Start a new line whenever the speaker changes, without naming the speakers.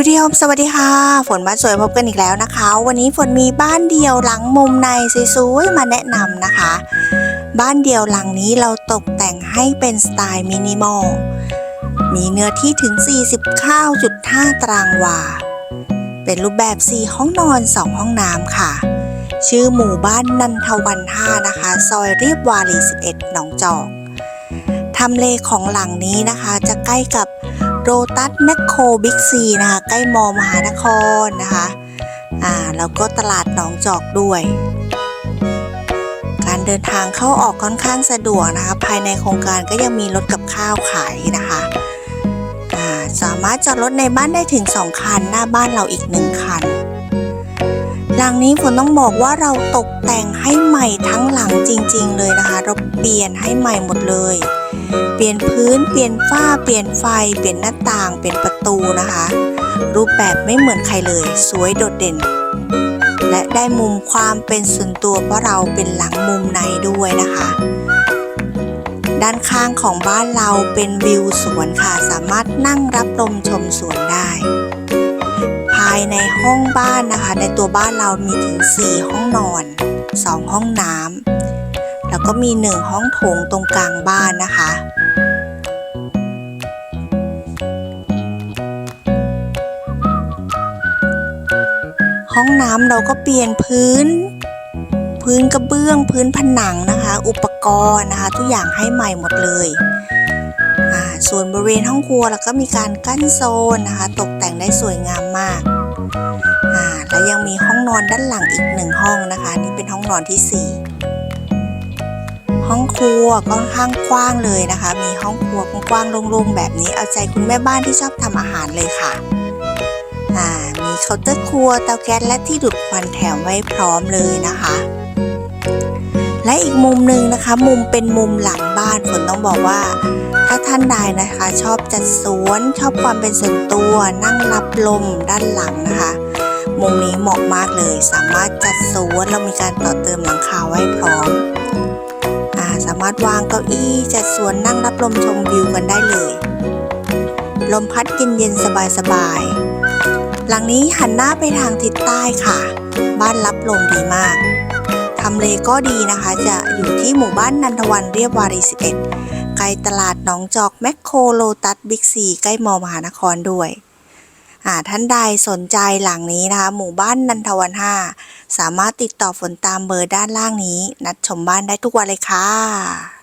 ดูดีโฮมสวัสดีค่ะ ฝนบ้านสวยพบกันอีกแล้วนะคะ วันนี้ฝนมีบ้านเดียวหลังมุมในสวยๆมาแนะนำนะคะ บ้านเดียวหลังนี้เราตกแต่งให้เป็นสไตล์มินิมอล มีเนื้อที่ถึง 49.5 ตารางวา เป็นรูปแบบ 4 ห้องนอน 2 ห้องน้ำค่ะ ชื่อหมู่บ้านนันทวัน 5 นะคะ ซอยเรียบวารี 11 หนองจอกทำเลของหลังนี้นะคะจะใกล้กับ โรตัสแมคโครบิ๊กซีนะคะใกล้มอมหานครนะคะอ่าแล้วก็ตลาดหนองจอกด้วย การเดินทางเข้าออกค่อนข้างสะดวกนะคะ ภายในโครงการก็ยังมีรถกับข้าวขายนะคะอ่าสามารถจอดรถในบ้านได้ถึง 2 คัน หน้าบ้านเราอีก 1 คันหลังนี้ฝนต้องบอกว่าเราตกแต่งให้ใหม่ทั้งหลังจริง ๆ เลยนะคะ เราเปลี่ยนให้ใหม่หมดเลย เปลี่ยนพื้น เปลี่ยนฝ้า เปลี่ยนไฟ เปลี่ยนหน้าต่าง เปลี่ยนประตูนะคะ รูปแบบไม่เหมือนใครเลย สวยโดดเด่น และได้มุมความเป็นส่วนตัวเพราะเราเป็นหลังมุมในด้วยนะคะ ด้านข้างของบ้านเราเป็นวิวสวนค่ะ สามารถนั่งรับลมชมสวนได้ ภายในห้องบ้านนะคะ ในตัวบ้านเรามีถึง 4 ห้องนอน 2 ห้องน้ำ แล้วก็มี1ห้องโถงตรงกลางบ้านนะคะ ห้องน้ำเราก็เปลี่ยนพื้น พื้นกระเบื้องพื้นผนังนะคะ อุปกรณ์นะคะ ทุกอย่างให้ใหม่หมดเลยส่วนบริเวณห้องครัวเราก็มีการกั้นโซนนะคะ ตกแต่งได้สวยงามมากแล้วยังมีห้องนอนด้านหลังอีกหนึ่งห้องนะคะ นี่เป็นห้องนอนที่สี่ ห้องครัวก็ค่อนข้างกว้างเลยนะคะ มีห้องครัวกว้างๆโล่งๆแบบนี้เอาใจคุณแม่บ้านที่ชอบทำอาหารเลยค่ะอ่ามีเคาน์เตอร์ครัวเตาแก๊สและที่ดูดควันแถมไว้พร้อมเลยนะคะ และอีกมุมหนึ่งนะคะ มุมเป็นมุมหลังบ้านฝนต้องบอกว่าถ้าท่านใดนะคะ ชอบจัดสวนชอบความเป็นส่วนตัวนั่งรับลมด้านหลังนะคะ มุมนี้เหมาะมากเลย สามารถจัดสวนเรามีการต่อเติมหลังคาไว้พร้อมามารถวางเก้าอี้จัดสวนนั่งรับลมชมวิวกันได้เลย ลมพัดเย็นๆสบายๆ หลังนี้หันหน้าไปทางทิศใต้ค่ะ บ้านรับลมดีมากทำเลก็ดีนะคะ จะอยู่ที่หมู่บ้านนันทวันเรียบวารี11ไกลตลาดหนองจอกแมคโครโลตัสบิ๊กซีใกล้มอมหานครด้วย ท่านใดสนใจหลังนี้นะคะ หมู่บ้านนันทวัน5สามารถติดต่อฝนตามเบอร์ด้านล่างนี้ นัดชมบ้านได้ทุกวันเลยค่ะ